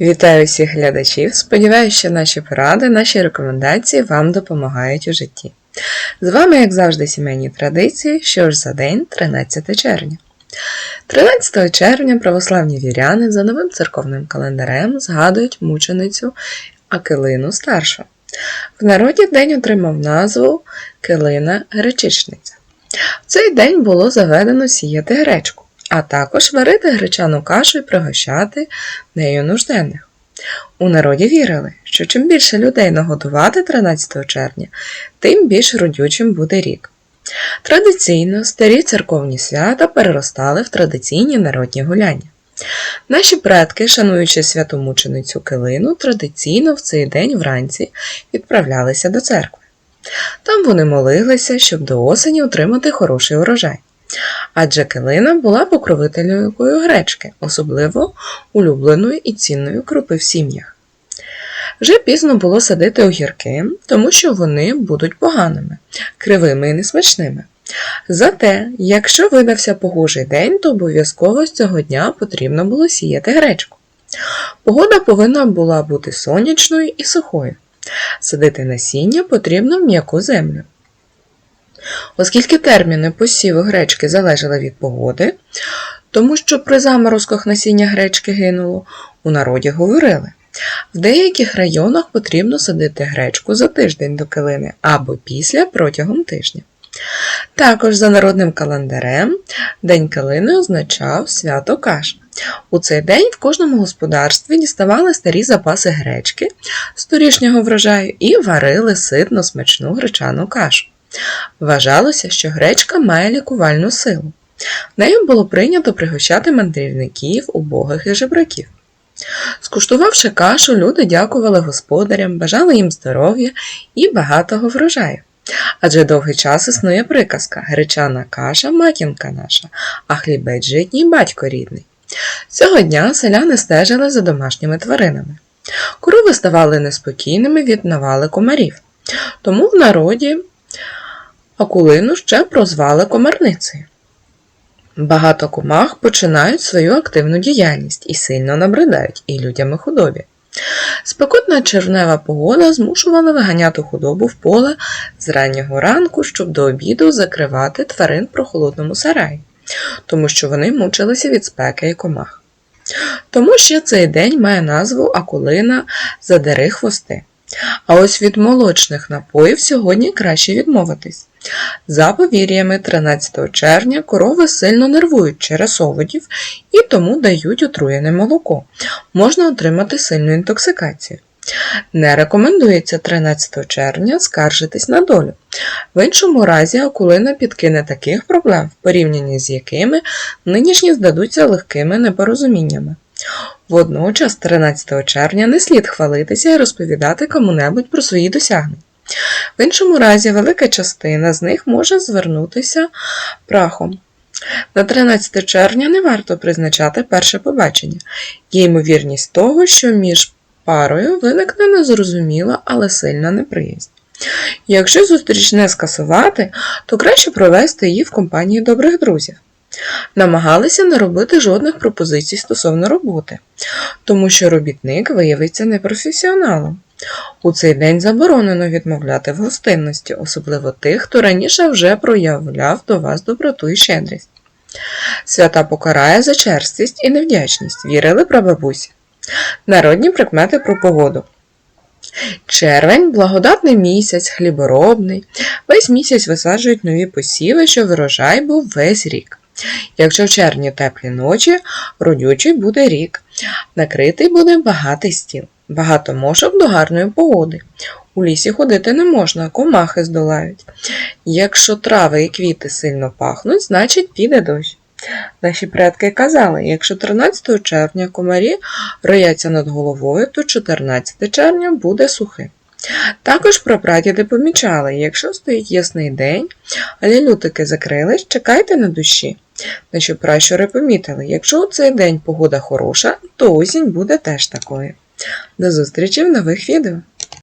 Вітаю всіх глядачів. Сподіваюся, що наші поради, наші рекомендації вам допомагають у житті. З вами, як завжди, сімейні традиції, що ж за день 13 червня. 13 червня православні віряни за новим церковним календарем згадують мученицю Акилину старшу. В народі день отримав назву Килина Гречичниця. В цей день було заведено сіяти гречку, а також варити гречану кашу і пригощати нею нужденних. У народі вірили, що чим більше людей нагодувати 13 червня, тим більш родючим буде рік. Традиційно старі церковні свята переростали в традиційні народні гуляння. Наші предки, шануючи святомученицю Килину, традиційно в цей день вранці відправлялися до церкви. Там вони молилися, щоб до осені отримати хороший урожай. Адже Килина була покровителькою гречки, особливо улюбленою і цінною крупи в сім'ях. Вже пізно було садити огірки, тому що вони будуть поганими, кривими і несмачними. Зате, якщо видався погожий день, то обов'язково з цього дня потрібно було сіяти гречку. Погода повинна була бути сонячною і сухою. Садити насіння потрібно в м'яку землю. Оскільки терміни посіву гречки залежали від погоди, тому що при заморозках насіння гречки гинуло, у народі говорили. В деяких районах потрібно садити гречку за тиждень до килини або після протягом тижня. Також за народним календарем День килини означав свято каш. У цей день в кожному господарстві діставали старі запаси гречки з торішнього врожаю і варили ситно смачну гречану кашу. Вважалося, що гречка має лікувальну силу. Нею було прийнято пригощати мандрівників, убогих і жебраків. Скуштувавши кашу, люди дякували господарям, бажали їм здоров'я і багатого врожаю. Адже довгий час існує приказка гречана каша матінка наша, а хлібець житній батько рідний. Цього дня селяни стежили за домашніми тваринами. Корови ставали неспокійними від навали комарів, тому в народі Акулину ще прозвали комарницею. Багато комах починають свою активну діяльність і сильно набридають і людям і худобі. Спекотна червнева погода змушувала виганяти худобу в поле з раннього ранку, щоб до обіду закривати тварин в прохолодному сараї, тому що вони мучилися від спеки і комах. Тому ще цей день має назву Акулина задери хвости. А ось від молочних напоїв сьогодні краще відмовитись. За повір'ями 13 червня корови сильно нервують через оводів і тому дають отруєне молоко. Можна отримати сильну інтоксикацію. Не рекомендується 13 червня скаржитись на долю. В іншому разі акулина підкине таких проблем, в порівнянні з якими нинішні здадуться легкими непорозуміннями. Водночас, 13 червня не слід хвалитися і розповідати кому-небудь про свої досягнення. В іншому разі велика частина з них може звернутися прахом. На 13 червня не варто призначати перше побачення. Є ймовірність того, що між парою виникне незрозуміла, але сильна неприязнь. Якщо зустріч не скасувати, то краще провести її в компанії добрих друзів. Намагалися не робити жодних пропозицій стосовно роботи, тому що робітник виявиться непрофесіоналом. У цей день заборонено відмовляти в гостинності, особливо тих, хто раніше вже проявляв до вас доброту і щедрість. Свята покарає за черствість і невдячність, вірили прабабусі. Народні прикмети про погоду. Червень благодатний місяць, хліборобний. Весь місяць висаджують нові посіви, щоб врожай був весь рік. Якщо в червні теплі ночі, родючий буде рік, накритий буде багатий стіл, багато мошок до гарної погоди. У лісі ходити не можна, комахи здолають. Якщо трави і квіти сильно пахнуть, значить піде дощ. Наші предки казали, якщо 13 червня комарі рояться над головою, то 14 червня буде сухим. Також прапрадіди помічали, якщо стоїть ясний день, але лютики закрились, чекайте на душі. Наші пращури помітили, якщо у цей день погода хороша, то осінь буде теж такою. До зустрічі в нових відео!